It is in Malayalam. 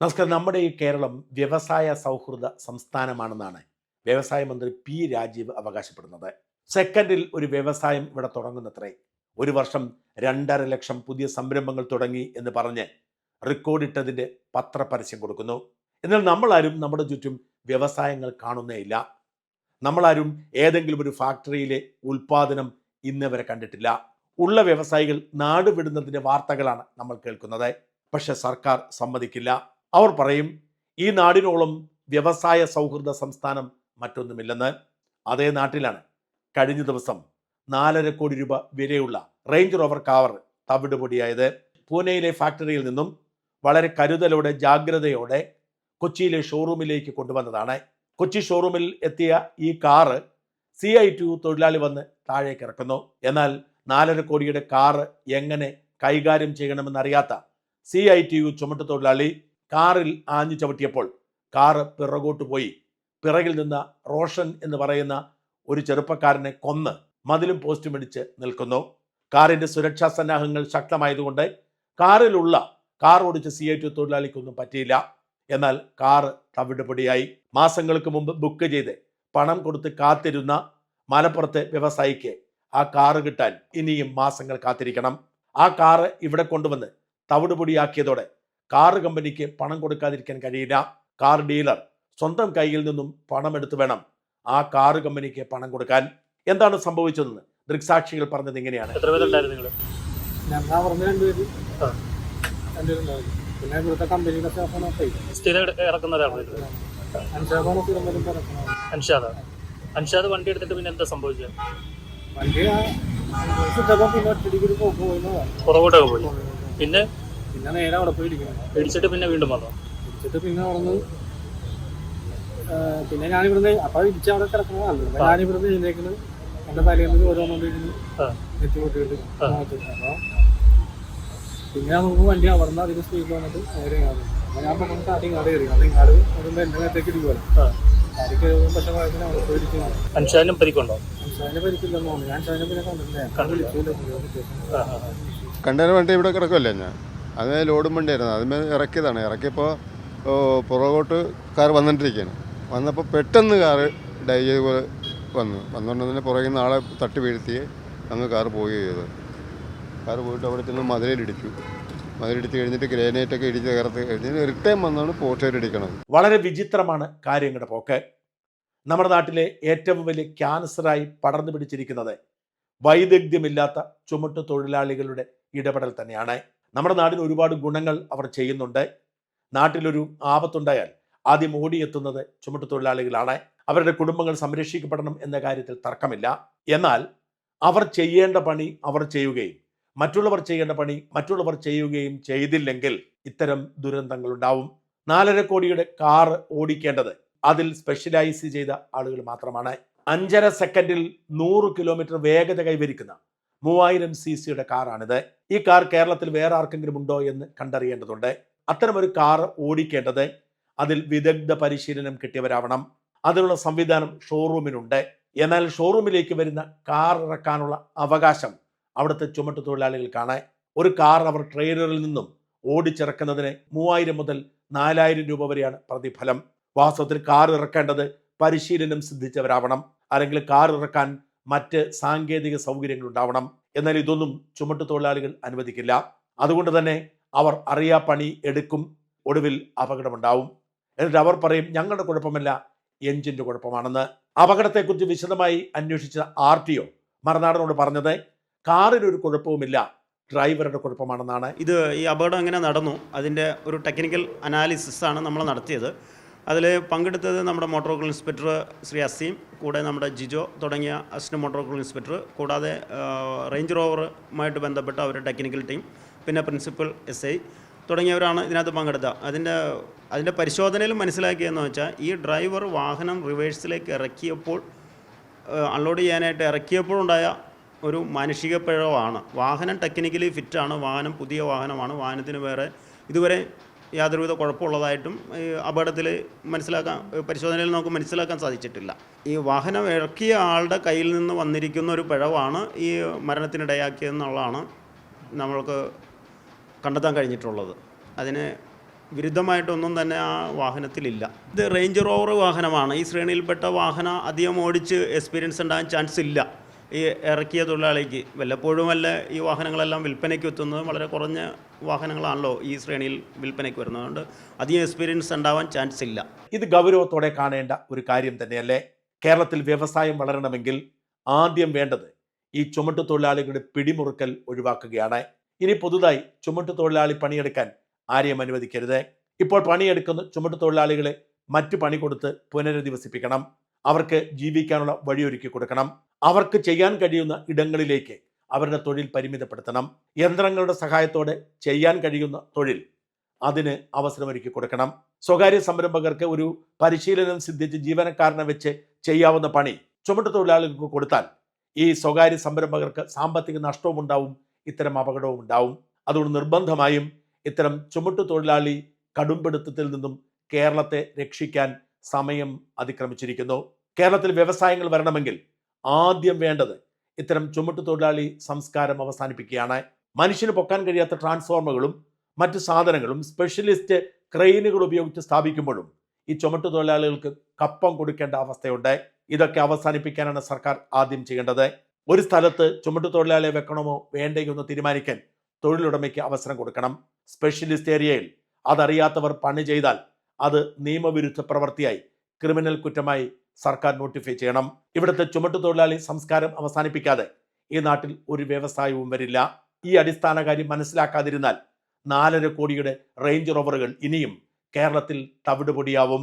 നമസ്കാരം. നമ്മുടെ ഈ കേരളം വ്യവസായ സൗഹൃദ സംസ്ഥാനമാണെന്നാണ് വ്യവസായ മന്ത്രി പി രാജീവ് അവകാശപ്പെടുന്നത്. സെക്കൻഡിൽ ഒരു വ്യവസായം ഇവിടെ തുടങ്ങുന്നത്രേ. ഒരു വർഷം രണ്ടര ലക്ഷം പുതിയ സംരംഭങ്ങൾ തുടങ്ങി എന്ന് പറഞ്ഞ് റെക്കോർഡിട്ടതിന്റെ പത്രപരസ്യം കൊടുക്കുന്നു. എന്നാൽ നമ്മളാരും നമ്മുടെ ചുറ്റും വ്യവസായങ്ങൾ കാണുന്നേയില്ല നമ്മളാരും ഏതെങ്കിലും ഒരു ഫാക്ടറിയിലെ ഉൽപാദനം ഇന്നവരെ കണ്ടിട്ടില്ല. ഉള്ള വ്യവസായികൾ നാടുവിടുന്നതിന്റെ വാർത്തകളാണ് നമ്മൾ കേൾക്കുന്നത്. പക്ഷെ സർക്കാർ സമ്മതിക്കില്ല. അവർ പറയും ഈ നാടിനോളം വ്യവസായ സൗഹൃദ സംസ്ഥാനം മറ്റൊന്നുമില്ലെന്ന്. അതേ നാട്ടിലാണ് കഴിഞ്ഞ ദിവസം നാലര കോടി രൂപ വിലയുള്ള റേഞ്ച് റോവർ കാവർ തവിട് പൊടിയായത് പൂനെയിലെ ഫാക്ടറിയിൽ നിന്നും വളരെ കരുതലോടെ ജാഗ്രതയോടെ കൊച്ചിയിലെ ഷോറൂമിലേക്ക് കൊണ്ടുവന്നതാണ്. കൊച്ചി ഷോറൂമിൽ എത്തിയ ഈ കാറ് സി ഐ ടു തൊഴിലാളി വന്ന് താഴേക്ക് ഇറക്കുന്നു. എന്നാൽ നാലര കോടിയുടെ കാറ് എങ്ങനെ കൈകാര്യം ചെയ്യണമെന്നറിയാത്ത സി ഐ ടി യു ചുമട്ട് തൊഴിലാളി കാറിൽ ആഞ്ഞു ചവിട്ടിയപ്പോൾ കാറ് പിറകോട്ട് പോയി. പിറകിൽ നിന്ന റോഷൻ എന്ന് പറയുന്ന ഒരു ചെറുപ്പക്കാരനെ കൊന്ന് മതിലും പോസ്റ്റും ഇടിച്ച് നിൽക്കുന്നു. കാറിന്റെ സുരക്ഷാ സന്നാഹങ്ങൾ ശക്തമായതുകൊണ്ട് കാറിലുള്ള കാർ ഓടിച്ച സി ഐ തൊഴിലാളിക്കൊന്നും പറ്റിയില്ല. എന്നാൽ കാറ് തവിടുപൊടിയായി. മാസങ്ങൾക്ക് മുമ്പ് ബുക്ക് ചെയ്ത് പണം കൊടുത്ത് കാത്തിരുന്ന മലപ്പുറത്തെ വ്യവസായിക്ക് ആ കാറ് കിട്ടാൻ ഇനിയും മാസങ്ങൾ കാത്തിരിക്കണം. ആ കാറ് ഇവിടെ കൊണ്ടുവന്ന് തവിടുപൊടിയാക്കിയതോടെ കാറ് കമ്പനിക്ക് പണം കൊടുക്കാതിരിക്കാൻ കഴിയില്ല കാർ ഡീലർ സ്വന്തം കയ്യിൽ നിന്നും പണം എടുത്തു വേണം ആ കാർ കമ്പനിക്ക് പണം കൊടുക്കാൻ എന്താണ് സംഭവിച്ചതെന്ന് ദൃക്സാക്ഷികൾ പറഞ്ഞത് ഇങ്ങനെയാണ് എത്ര പേരുണ്ടായിരുന്നു നിങ്ങൾ ഞങ്ങൾ പറഞ്ഞ രണ്ടുപേര് ആ. പിന്നെ ഇവിടുത്തെ കമ്പനിയുടെ സ്റ്റാഫാണ് പോയി സ്ഥിരം ഇറക്കുന്ന ഒരാളാണ് അൻഷാദാണ് സ്ഥിരം അൻഷാദ് അൻഷാദ് വണ്ടി എടുത്തിട്ട് പിന്നെ എന്താ സംഭവിച്ചത് വണ്ടി ആ സിദ്ധപ്പം പിന്നെ ഒറ്റടിക്ക് ഒരു പോക്ക് പോയിന്നതാണ് പുറകോട്ടൊക്കെ പോയി പിന്നെ പിന്നെ നേരെ അവിടെ പോയി ഇരിക്കുന്നത് ഇടിച്ചിട്ട് പിന്നെ വീണ്ടും വന്നു? ഇടിച്ചിട്ട് പിന്നെ അവിടെ പിന്നെ ഞാനിവിടുന്ന് അപ്പൊ ഇടിച്ച് അവിടെ കിടക്കുന്നതാണ് ഞാനിവിടുന്ന് എഴുന്നേക്കുന്നത് എന്റെ തലേന്ന് ഓരോ ഓരോന്നുകൊണ്ടിരുന്ന് ആ. നെറ്റി പൊട്ടിയിട്ട് ആ. അപ്പൊ പിന്നെ നമുക്ക് വണ്ടി അവിടുന്ന് അതിന് സ്പീഡിൽ വന്നിട്ട് നേരെ ഇങ്ങാട് അപ്പൊ ഞാൻ പെട്ടെന്ന് കാട്ടി ഇങ്ങാട് കയറി. അത് ഇങ്ങാട് വരുമ്പോ എന്റെ നേരത്തേക്ക് ഇടിക്കുന്നത് അൻഷാദിനും പരിക്കുണ്ടോ. കണ്ടെയ്നർ വണ്ടി ഇവിടെ കിടക്കുമല്ലേ ഞാൻ? അത് ലോഡും വണ്ടിയായിരുന്നു. അതിന്മേൽ ഇറക്കിയതാണ്. ഇറക്കിയപ്പോൾ പുറകോട്ട് കാർ വന്നിട്ടിരിക്കുകയാണ്. വന്നപ്പോൾ പെട്ടെന്ന് കാറ് ഡൈ ചെയ്ത് പോലെ വന്നു. വന്നുകൊണ്ട് തന്നെ പുറകിൽ നിന്ന് ആളെ തട്ടി വീഴ്ത്തി അങ്ങ് കാർ പോവുകയും ചെയ്തു. കാർ പോയിട്ട് അവിടെ ചെന്ന് മതിലിടിച്ചു. മതിലിടിച്ച് കഴിഞ്ഞിട്ട് ഗ്രാനൈറ്റൊക്കെ ഇടിച്ച് കയർത്ത് കഴിഞ്ഞിട്ട് റിട്ടേൺ വന്നാണ് പോർട്ടേറ്റ് ഇടിക്കണത്. വളരെ വിചിത്രമാണ് കാര്യങ്ങളുടെ പോക്ക്. നമ്മുടെ നാട്ടിലെ ഏറ്റവും വലിയ ക്യാൻസറായി പടർന്നു പിടിച്ചിരിക്കുന്നത് വൈദഗ്ധ്യമില്ലാത്ത ചുമട്ടു തൊഴിലാളികളുടെ ഇടപെടൽ തന്നെയാണ്. നമ്മുടെ നാടിന് ഒരുപാട് ഗുണങ്ങൾ അവർ ചെയ്യുന്നുണ്ട്. നാട്ടിലൊരു ആപത്തുണ്ടായാൽ ആദ്യം ഓടിയെത്തുന്നത് ചുമട്ട് തൊഴിലാളികളാണ്. അവരുടെ കുടുംബങ്ങൾ സംരക്ഷിക്കപ്പെടണം എന്ന കാര്യത്തിൽ തർക്കമില്ല. എന്നാൽ അവർ ചെയ്യേണ്ട പണി അവർ ചെയ്യുകയും മറ്റുള്ളവർ ചെയ്യേണ്ട പണി മറ്റുള്ളവർ ചെയ്യുകയും ചെയ്തില്ലെങ്കിൽ ഇത്തരം ദുരന്തങ്ങൾ ഉണ്ടാവും. നാലര കോടിയുടെ കാർ ഓടിക്കേണ്ടത് അതിൽ സ്പെഷ്യലൈസ് ചെയ്ത ആളുകൾ മാത്രമാണ്. അഞ്ചര സെക്കൻഡിൽ നൂറ് കിലോമീറ്റർ വേഗത കൈവരിക്കുന്ന മൂവായിരം സി സിയുടെ കാറാണിത്. ഈ കാർ കേരളത്തിൽ വേറെ ആർക്കെങ്കിലും ഉണ്ടോ എന്ന് കണ്ടറിയേണ്ടതുണ്ട്. അത്തരമൊരു കാർ ഓടിക്കേണ്ടത് അതിൽ വിദഗ്ധ പരിശീലനം കിട്ടിയവരാവണം. അതിനുള്ള സംവിധാനം ഷോറൂമിനുണ്ട്. എന്നാൽ ഷോറൂമിലേക്ക് വരുന്ന കാർ ഇറക്കാനുള്ള അവകാശം അവിടുത്തെ ചുമട്ട് തൊഴിലാളികൾക്കാണ്. ഒരു കാർ അവർ ട്രെയിലറിൽ നിന്നും ഓടിച്ചിറക്കുന്നതിന് മൂവായിരം മുതൽ നാലായിരം രൂപ വരെയാണ് പ്രതിഫലം. വാസ്തവത്തിൽ കാർ ഇറക്കേണ്ടത് പരിശീലനം സിദ്ധിച്ചവരാവണം. അല്ലെങ്കിൽ കാർ ഇറക്കാൻ മറ്റ് സാങ്കേതിക സൗകര്യങ്ങൾ ഉണ്ടാവണം എന്നാൽ ഇതൊന്നും ചുമട്ട് തൊഴിലാളികൾ അനുവദിക്കില്ല. അതുകൊണ്ട് തന്നെ അവർ അറിയാ പണി എടുക്കും. ഒടുവിൽ അപകടമുണ്ടാവും. എന്നിട്ട് അവർ പറയും ഞങ്ങളുടെ കുഴപ്പമല്ല എഞ്ചിന്റെ കുഴപ്പമാണെന്ന്. അപകടത്തെക്കുറിച്ച് വിശദമായി അന്വേഷിച്ച ആർ ടി ഒ മറുനാടനോട് പറഞ്ഞത് കാറിനൊരു കുഴപ്പവുമില്ല ഡ്രൈവറുടെ കുഴപ്പമാണെന്നാണ്. ഇത് ഈ അപകടം എങ്ങനെ നടന്നു? അതിന്റെ ഒരു ടെക്നിക്കൽ അനാലിസിസ് ആണ് നമ്മൾ നടത്തിയത്. അതിൽ പങ്കെടുത്തത് നമ്മുടെ motor vehicle inspector Shri Aseem കൂടെ നമ്മുടെ ജിജോ തുടങ്ങിയ അസിസ്റ്റന്റ് മോട്ടോർ വെഹിക്കിൾ ഇൻസ്പെക്ടർ കൂടാതെ റേഞ്ച് റോവറുമായിട്ട് ബന്ധപ്പെട്ട അവരുടെ ടെക്നിക്കൽ ടീം പിന്നെ പ്രിൻസിപ്പൽ എസ് ഐ തുടങ്ങിയവരാണ് ഇതിനകത്ത് പങ്കെടുത്തത്. അതിന്റെ അതിന്റെ പരിശോധനയിൽ മനസ്സിലാക്കിയതെന്ന് വെച്ചാൽ ഈ ഡ്രൈവർ വാഹനം റിവേഴ്സിലേക്ക് ഇറക്കിയപ്പോൾ അൺലോഡ് ചെയ്യാനായിട്ട് ഇറക്കിയപ്പോഴുണ്ടായ ഒരു മാനുഷിക പിഴവാണ്. വാഹനം ടെക്നിക്കലി ഫിറ്റാണ് വാഹനം പുതിയ വാഹനമാണ് വാഹനത്തിന് വേറെ ഇതുവരെ യാതൊരുവിധ കുഴപ്പമുള്ളതായിട്ടും അപകടത്തിൽ മനസ്സിലാക്കാൻ പരിശോധനയിൽ നമുക്ക് മനസ്സിലാക്കാൻ സാധിച്ചിട്ടില്ല. ഈ വാഹനം ഇറക്കിയ ആളുടെ കയ്യിൽ നിന്ന് വന്നിരിക്കുന്ന ഒരു പിഴവാണ് ഈ മരണത്തിനിടയാക്കിയതെന്നുള്ളതാണ് നമ്മൾക്ക് കണ്ടെത്താൻ കഴിഞ്ഞിട്ടുള്ളത്. അതിന് വിരുദ്ധമായിട്ടൊന്നും തന്നെ ആ വാഹനത്തിലില്ല. ഇത് റേഞ്ച് റോവർ വാഹനമാണ്. ഈ ശ്രേണിയിൽപ്പെട്ട വാഹനം അധികം ഓടിച്ച് എക്സ്പീരിയൻസ് ഉണ്ടാകാൻ ചാൻസ് ഇല്ല. ഈ ഇറക്കിയ തൊഴിലാളിക്ക് വല്ലപ്പോഴുമല്ല ഈ വാഹനങ്ങളെല്ലാം വിൽപ്പനയ്ക്ക് എത്തുന്നത് വളരെ കുറഞ്ഞ വാഹനങ്ങളാണല്ലോ ഈ ശ്രേണിയിൽ വിൽപ്പനയ്ക്ക് വരുന്നത്. അതുകൊണ്ട് അധികം എക്സ്പീരിയൻസ് ഉണ്ടാവാൻ ചാൻസ് ഇല്ല. ഇത് ഗൗരവത്തോടെ കാണേണ്ട ഒരു കാര്യം തന്നെയല്ലേ? കേരളത്തിൽ വ്യവസായം വളരണമെങ്കിൽ ആദ്യം വേണ്ടത് ഈ ചുമട്ടു തൊഴിലാളികളുടെ പിടിമുറുക്കൽ ഒഴിവാക്കുകയാണ്. ഇനി പുതുതായി ചുമട്ടു തൊഴിലാളി പണിയെടുക്കാൻ ആരെയും അനുവദിക്കരുത്. ഇപ്പോൾ പണിയെടുക്കുന്ന ചുമട്ടു തൊഴിലാളികളെ മറ്റു പണി കൊടുത്ത് പുനരധിവസിപ്പിക്കണം. അവർക്ക് ജീവിക്കാനുള്ള വഴിയൊരുക്കി കൊടുക്കണം. അവർക്ക് ചെയ്യാൻ കഴിയുന്ന ഇടങ്ങളിലേക്ക് അവരുടെ തൊഴിൽ പരിമിതപ്പെടുത്തണം. യന്ത്രങ്ങളുടെ സഹായത്തോടെ ചെയ്യാൻ കഴിയുന്ന തൊഴിൽ അതിന് അവസരമൊരുക്കി കൊടുക്കണം. സ്വകാര്യ സംരംഭകർക്ക് ഒരു പരിശീലനം സിദ്ധിച്ച് ജീവനക്കാരനെ വെച്ച് ചെയ്യാവുന്ന പണി ചുമട്ട് തൊഴിലാളികൾക്ക് കൊടുത്താൽ ഈ സ്വകാര്യ സംരംഭകർക്ക് സാമ്പത്തിക നഷ്ടവും ഉണ്ടാവും ഇത്തരം അപകടവും ഉണ്ടാവും. അതുകൊണ്ട് നിർബന്ധമായും ഇത്തരം ചുമട്ട് തൊഴിലാളി കടുംപിടുത്തത്തിൽ നിന്നും കേരളത്തെ രക്ഷിക്കാൻ സമയം അതിക്രമിച്ചിരിക്കുന്നു. കേരളത്തിൽ വ്യവസായങ്ങൾ വരണമെങ്കിൽ ആദ്യം വേണ്ടത് ഇത്തരം ചുമട്ടു തൊഴിലാളി സംസ്കാരം അവസാനിപ്പിക്കുകയാണ്. മനുഷ്യന് പൊക്കാൻ കഴിയാത്ത ട്രാൻസ്ഫോർമറുകളും മറ്റ് സാധനങ്ങളും സ്പെഷ്യലിസ്റ്റ് ക്രെയിനുകൾ ഉപയോഗിച്ച് സ്ഥാപിക്കുമ്പോഴും ഈ ചുമട്ടു തൊഴിലാളികൾക്ക് കപ്പം കൊടുക്കേണ്ട അവസ്ഥയുണ്ട്. ഇതൊക്കെ അവസാനിപ്പിക്കാനാണ് സർക്കാർ ആദ്യം ചെയ്യേണ്ടത്. ഒരു സ്ഥലത്ത് ചുമട്ടു തൊഴിലാളിയെ വെക്കണമോ വേണ്ടയോ എന്ന് തീരുമാനിക്കാൻ തൊഴിലുടമയ്ക്ക് അവസരം കൊടുക്കണം. സ്പെഷ്യലിസ്റ്റ് ഏരിയയിൽ അതറിയാത്തവർ പണി ചെയ്താൽ അത് നിയമവിരുദ്ധ പ്രവൃത്തിയായി ക്രിമിനൽ കുറ്റമായി സർക്കാർ നോട്ടിഫൈ ചെയ്യണം. ഇവിടുത്തെ ചുമട്ടു തൊഴിലാളി സംസ്കാരം അവസാനിപ്പിക്കാതെ ഈ നാട്ടിൽ ഒരു വ്യവസായവും വരില്ല. ഈ അടിസ്ഥാന കാര്യം മനസ്സിലാക്കാതിരുന്നാൽ നാലര കോടിയുടെ റേഞ്ച് റോവറുകൾ ഇനിയും കേരളത്തിൽ തവിടുപൊടിയാവും